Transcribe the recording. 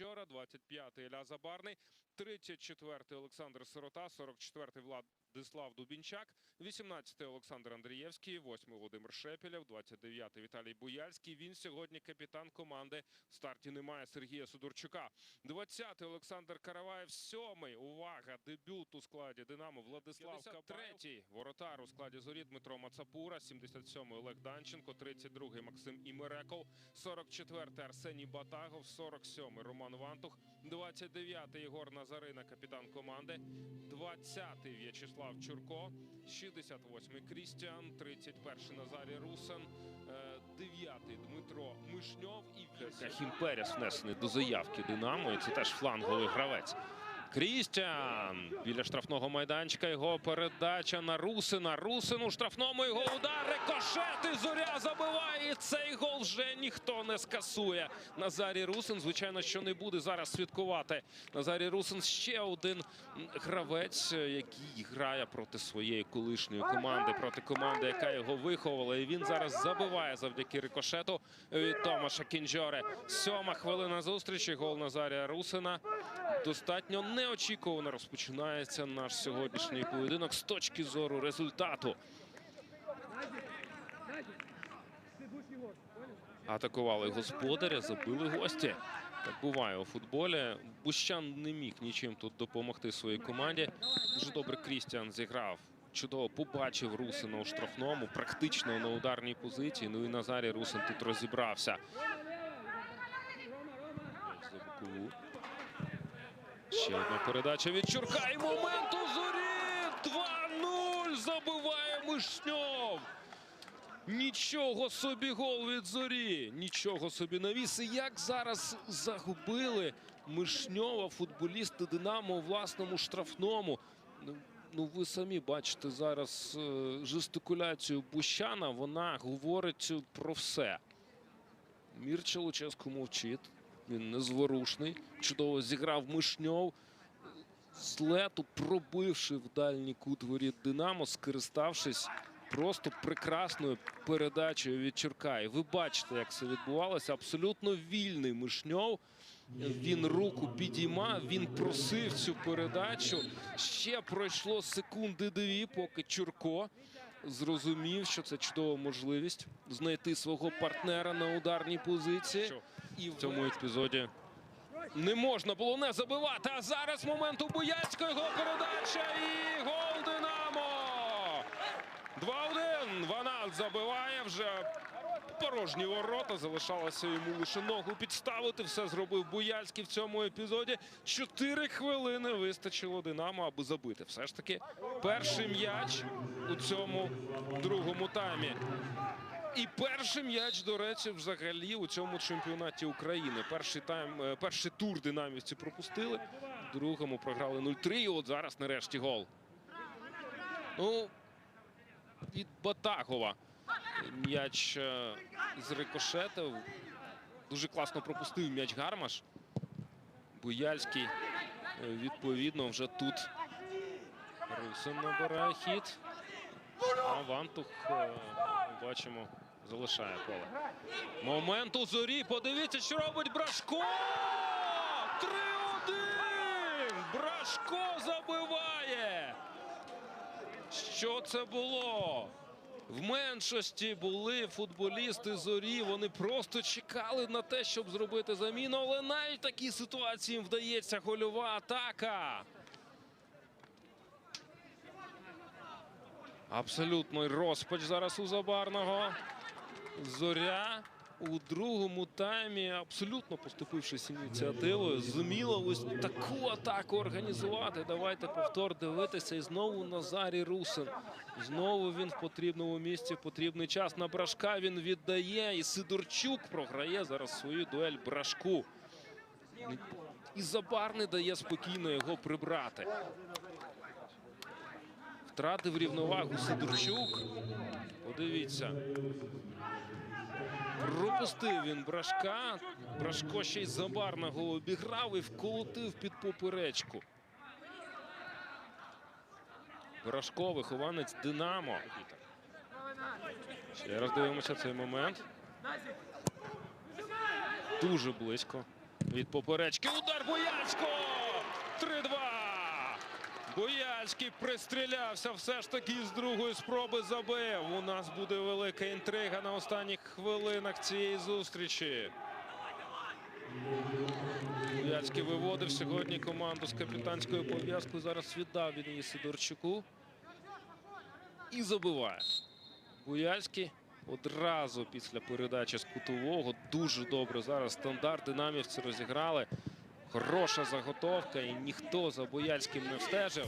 Кінчора, 25-й Ілля Забарний, 34-й Олександр Сирота, 44-й Владислав Дубінчак, 18-й Олександр Андрієвський, 8-й Володимир Шепелєв, 29-й Віталій Буяльський. Він сьогодні капітан команди. В старті немає Сергія Судорчука. 20-й Олександр Караваєв, 7-й. Увага! Дебют у складі Динамо Владислав Кабаєв. 3-й воротар у складі Зорі Дмитро Мацапура, 77-й Олег Данченко, 32-й Максим Імереков, 44-й Арсеній Батагов, 47-й Роман Вантух, 29-й Єгор Назарина, капітан команди, 20-й В'ячеслав Чурко, 68-й Крістіан, 31-й Назарій Русен, 9-й Дмитро Мишньов і Кахім Перес внесений до заявки Динамо. І це теж фланговий гравець. Крістіан біля штрафного майданчика. Його передача на Русина. Русин у штрафному його удар. Рикошет і зоря забиває. І цей гол вже ніхто не скасує. Назарій Русин, звичайно, що не буде зараз святкувати. Назарій Русин ще один гравець, який грає проти своєї колишньої команди, проти команди, яка його виховувала. І він зараз забиває завдяки рикошету від Томаша Кінджоре. Сьома хвилина зустрічі. Гол Назарія Русина. Достатньо неочікувано розпочинається наш сьогоднішній поєдинок з точки зору результату. Атакували господаря, забили гості. Так буває у футболі. Бущан не міг нічим тут допомогти своїй команді. Дуже добре Крістіан зіграв. Чудово побачив Русина у штрафному, практично на ударній позиції. Ну і Назарій Русин тут розібрався. Ще одна передача від Чурка. І момент у зорі. 2-0 забиває Мишньов. Нічого собі гол від зорі. Нічого собі навіс. І як зараз загубили Мишньова футболісти Динамо у власному штрафному. Ну, Ну, ви самі бачите зараз е, жестикуляцію Бущана. Вона говорить про все. Мірча Луческо мовчить. Він незворушний. Чудово зіграв Мишньов. З лету пробивши в дальній кут воріт Динамо, скориставшись просто прекрасною передачею від Чурка. І ви бачите, як це відбувалося. Абсолютно вільний Мишньов. Він руку підіймав, він просив цю передачу. Ще пройшло секунди дві, поки Чурко зрозумів, що це чудова можливість знайти свого партнера на ударній позиції. В цьому епізоді не можна було не забивати. А зараз момент у Буяцького передача і гол Динамо. 2-1. Ванат забиває вже порожні ворота. Залишалося йому лише ногу підставити. Все зробив Буяльський в цьому епізоді. Чотири хвилини вистачило Динамо, аби забити. Все ж таки перший м'яч у цьому другому таймі. І перший м'яч, до речі, взагалі у цьому чемпіонаті України. Перший тайм, е, перший тур динамівці пропустили, в другому програли 0-3. І от зараз нарешті гол. Ну, від Батагова. М'яч е, з рикошетів. Дуже класно пропустив м'яч Гармаш. Буяльський, е, відповідно, вже тут Русин набирає хід. А Вантух, бачимо, залишає поле. Момент у зорі. Подивіться, що робить Брашко! 3-1! Брашко забиває! Що це було? В меншості були футболісти зорі. Вони просто чекали на те, щоб зробити заміну. Але навіть в такій ситуації їм вдається гольова атака. Абсолютний розпач зараз у Забарного. Зоря у другому таймі, абсолютно поступившись ініціативою, зуміла ось таку атаку організувати. Давайте повтор дивитися. І знову Назарій Русин. Знову він в потрібному місці, в потрібний час. На Брашка він віддає. І Сидорчук програє зараз свою дуель Брашку. І Забарний дає спокійно його прибрати. Втратив рівновагу Сидорчук. Подивіться. Пропустив він Брашка. Брашко ще й Забарного обіграв і вколотив під поперечку. Брашко, вихованець Динамо. Ще раз дивимося цей момент. Дуже близько. Від поперечки удар Бояльського! 3-2! Бояльський пристрілявся все ж таки з другої спроби забив. У нас буде велика інтрига на останніх хвилинах цієї зустрічі. Бояльський виводив сьогодні команду з капітанською пов'язкою. Зараз віддав він її Сидорчуку. І забиває. Буяльський одразу після передачі з кутового. Дуже добре зараз стандарт динамівці розіграли. Хороша заготовка і ніхто за Бояльським не встежив.